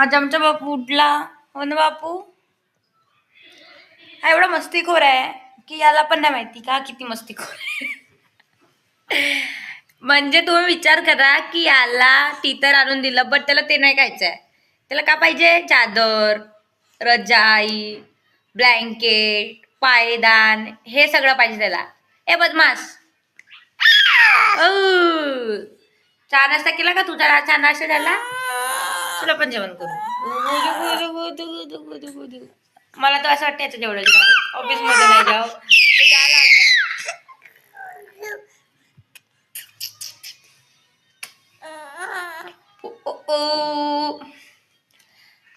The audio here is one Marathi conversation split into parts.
आज आमचा बापू उठला. हो ना बापू? हा एवढा मस्तीखोर आहे की याला पण नाही माहिती का किती मस्तीखोर आहे. म्हणजे तुम्ही विचार करा की याला टीतर आणून दिलं बट त्याला ते नाही खायचं आहे त्याला का पाहिजे? चादर रजाई ब्लँकेट पायदान हे सगळं पाहिजे त्याला. ए बदमास चहा नाश्ता केला का तुझा चहा नाश्ता झाला? तुला पण जेवण करू. मला तर असं वाटतं याचं जेवढं ऑफिसमध्ये नाही जाऊ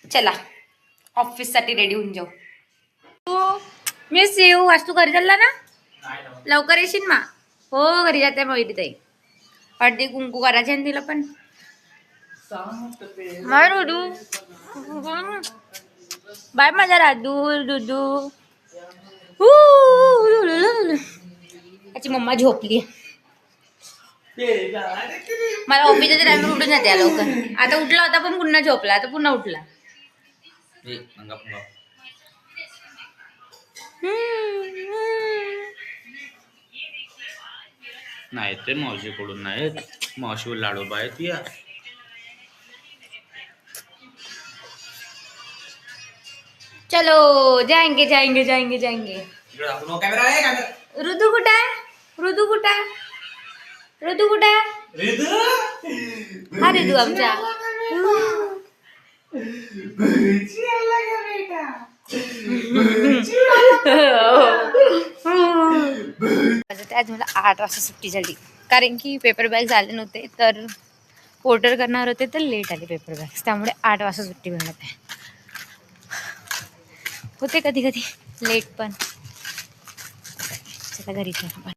चला. ऑफिससाठी रेडी होऊन जाऊ मिस येऊ आज तू घरी चालला ना? लवकर येशील मा? हो घरी जाते मग ताई हळदी कुंकू करायचे ना तिला पण. माय रुदू बाय माझा राजू दुदू हू, त्याची मम्मा झोपली मला ऑफिसच्या टाइम उठून जाते लवकर आता उठला होता पण पुन्हा झोपला आता पुन्हा उठला नाही ते मावशीकडून नाहीत मावशीवर लाडोबा आहेत या चलो जाएंगे जाएंगे जाएंगे जाएंगे। ऋतू कुठं आहे? ऋतू कुठं ऋतू कुठं हा ऋतू आमचा. ते आज मला आठ वाजता सुट्टी झाली. कारण की पेपर बॅग झाले नव्हते तर ऑर्डर करणार होते तर लेट आले पेपर बॅग्स त्यामुळे आठ वाजता सुट्टी मिळत आहे. होते कधी कधी. लेट पण. चला घरी पण